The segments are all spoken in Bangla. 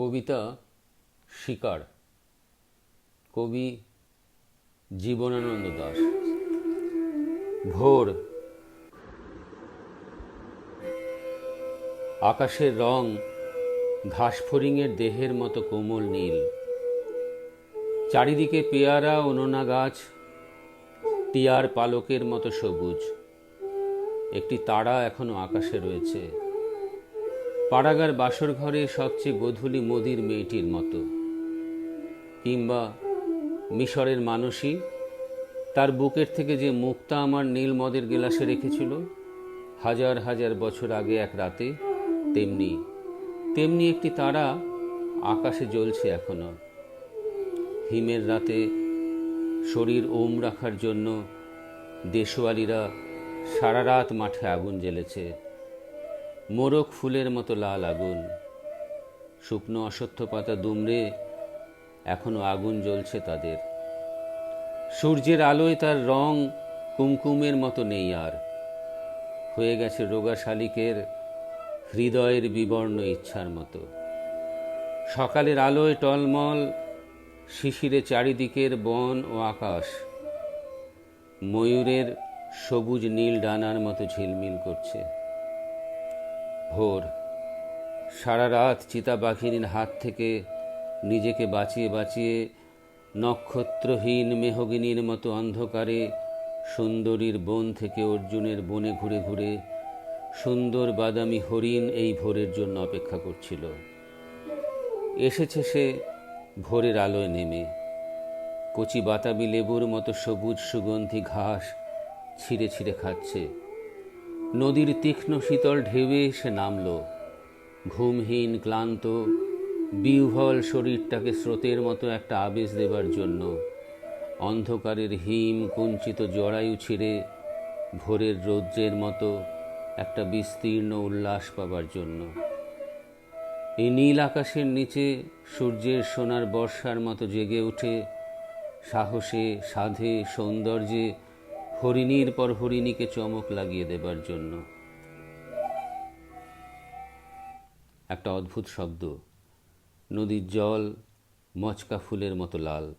কবিতা শিকার। কবি জীবনানন্দ দাস। ভোর। আকাশের রং ঘাসফড়িংয়ের দেহের মতো কোমল নীল। চারিদিকে পেয়ারা ওননা গাছ, টিয়ার পালকের মতো সবুজ। একটি তারা এখনও আকাশে রয়েছে। পাড়াগার বাসর ঘরে সবচেয়ে গধূলি মোদির মেয়েটির মতো। কিংবা মিশরের মানসী তার বুকের থেকে যে মুক্তা আমার নীল মদের গেলাসে রেখেছিল, হাজার হাজার বছর আগে এক রাতে, তেমনি তেমনি একটি তারা আকাশে জ্বলছে এখনও। হিমের রাতে শরীর ওম রাখার জন্য দেশওয়ালিরা সারা রাত মাঠে আগুন জ্বেলেছে। মোরক ফুলের মতো লাল আগুন। শুকনো অসত্য পাতা দুমড়ে এখনও আগুন জ্বলছে তাদের। সূর্যের আলোয় তার রং কুমকুমের মতো নেই আর। হয়ে গেছে রোগা শালিকের হৃদয়ের বিবর্ণ ইচ্ছার মতো। সকালের আলোয় টলমল শিশিরে চারিদিকের বন ও আকাশ। ময়ূরের সবুজ নীল ডানার মতো ঝিলমিল করছে। ভোর। সারা রাত চিতা পাখিনীর হাত থেকে নিজেকে বাঁচিয়ে বাঁচিয়ে নক্ষত্রহীন মেহগিনীর মতো অন্ধকারে সুন্দরীর বন থেকে অর্জুনের বনে ঘুরে ঘুরে সুন্দর বাদামি হরিণ এই ভোরের জন্য অপেক্ষা করছিল। এসেছে সে ভোরের আলোয় নেমে। কচি বাতাবি লেবুর মতো সবুজ সুগন্ধি ঘাস ছিঁড়ে ছিঁড়ে খাচ্ছে। নদীর তীক্ষ্ণ শীতল ঢেউয়ে এসে নামল। ঘুমহীন, ক্লান্ত, বিহ্বল শরীরটাকে স্রোতের মতো একটা আবেশ দেবার জন্য অন্ধকারের হিম কুঞ্চিত জরায়ু ছিঁড়ে ভোরের রৌদ্রের মতো একটা বিস্তীর্ণ উল্লাস পাবার জন্য। এই নীল আকাশের নিচে সূর্যের সোনার বর্ষার মতো জেগে উঠে সাহসে, সাধে, সৌন্দর্যে হরিণীর পর হরিণীকে চমক লাগিয়ে দেবার জন্য। একটা অদ্ভুত শব্দ। নদীর জল মচকা ফুলের মতো লাল।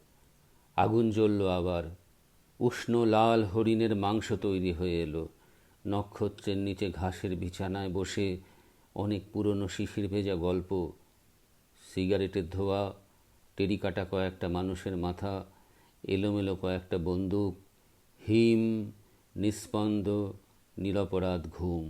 আগুন জ্বলল আবার। উষ্ণ লাল হরিণের মাংস তৈরি হয়ে এলো। নক্ষত্রের নিচে ঘাসের বিছানায় বসে অনেক পুরনো শিশির ভেজা গল্প, সিগারেটের ধোয়া, টেরিকাটা কয়েকটা মানুষের মাথা, এলোমেলো কয়েকটা বন্দুক হিম নিস্পন্দ নিরপরাধ ঘুম।